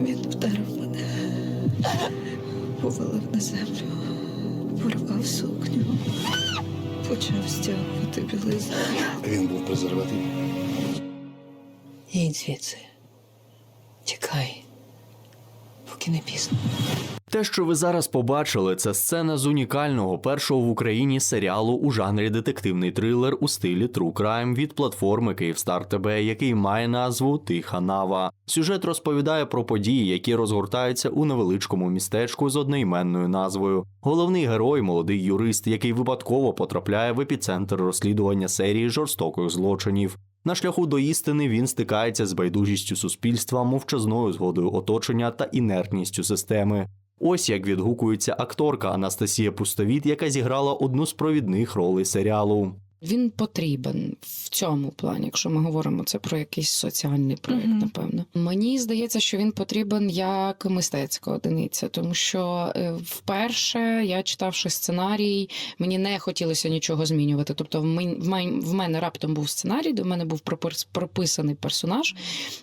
Він вдарив мене, повалив на землю, порвав сукню, почав стягувати білизну. Він був презерватив. Їдь звідси. Тікай, поки не пізно. Те, що ви зараз побачили, це сцена з унікального першого в Україні серіалу у жанрі детективний трилер у стилі True Crime від платформи Київстар ТБ, який має назву Тиха Нава. Сюжет розповідає про події, які розгортаються у невеличкому містечку з одноіменною назвою. Головний герой молодий юрист, який випадково потрапляє в епіцентр розслідування серії жорстоких злочинів. На шляху до істини він стикається з байдужістю суспільства, мовчазною згодою оточення та інертністю системи. Ось як відгукується акторка Анастасія Пустовіт, яка зіграла одну з провідних ролей серіалу. Він потрібен в цьому плані, якщо ми говоримо це про якийсь соціальний проєкт, Мгм. напевно. Мені здається, що він потрібен як мистецька одиниця, тому що е, вперше я читавши сценарій, мені не хотілося нічого змінювати. Тобто, в мен- в мен- мене раптом був сценарій, до мене був пропис- прописаний персонаж,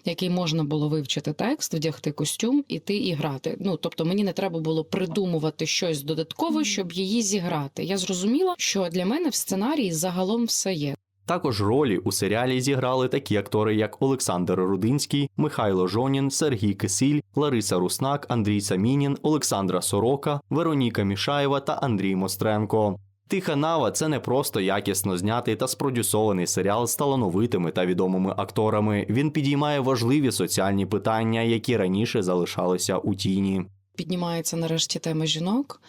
який можна було вивчити текст, вдягти костюм, іти і грати. Ну тобто, мені не треба було придумувати щось додаткове, щоб її зіграти. Я зрозуміла, що для мене в сценарії загалом все є. Також ролі у серіалі зіграли такі актори, як Олександр Рудинський, Михайло Жонін, Сергій Кисиль, Лариса Руснак, Андрій Самінін, Олександра Сорока, Вероніка Мішаєва та Андрій Мостренко. Тиха Нава це не просто якісно знятий та спродюсований серіал з талановитими та відомими акторами. Він підіймає важливі соціальні питання, які раніше залишалися у тіні. Піднімається нарешті тема жінок.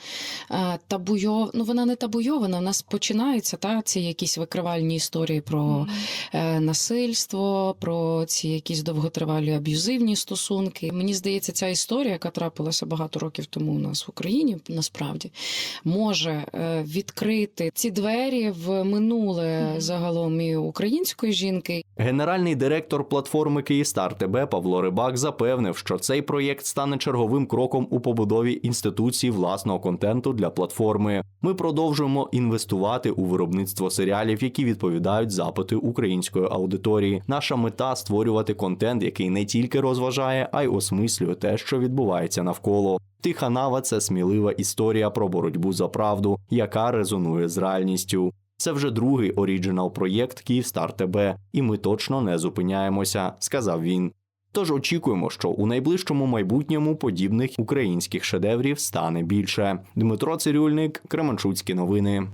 Е, Табуйов, ну вона не табуйована. В нас починаються та ці якісь викривальні історії про е, насильство, про ці якісь довготривалі аб'юзивні стосунки. Мені здається, ця історія, яка трапилася багато років тому у нас в Україні, насправді може е, відкрити ці двері в минуле загалом і української жінки, Генеральний директор платформи Київстар ТБ Павло Рибак запевнив, що цей проєкт стане черговим кроком у побудові інституції власного контенту для платформи. Ми продовжуємо інвестувати у виробництво серіалів, які відповідають запити української аудиторії. Наша мета створювати контент, який не тільки розважає, а й осмислює те, що відбувається навколо. Тиха нава це смілива історія про боротьбу за правду, яка резонує з реальністю. Це вже другий оріджинал проєкт Київстар ТБ, і ми точно не зупиняємося, сказав він. Тож очікуємо, що у найближчому майбутньому подібних українських шедеврів стане більше. Дмитро Цирюльник, Кременчуцькі новини.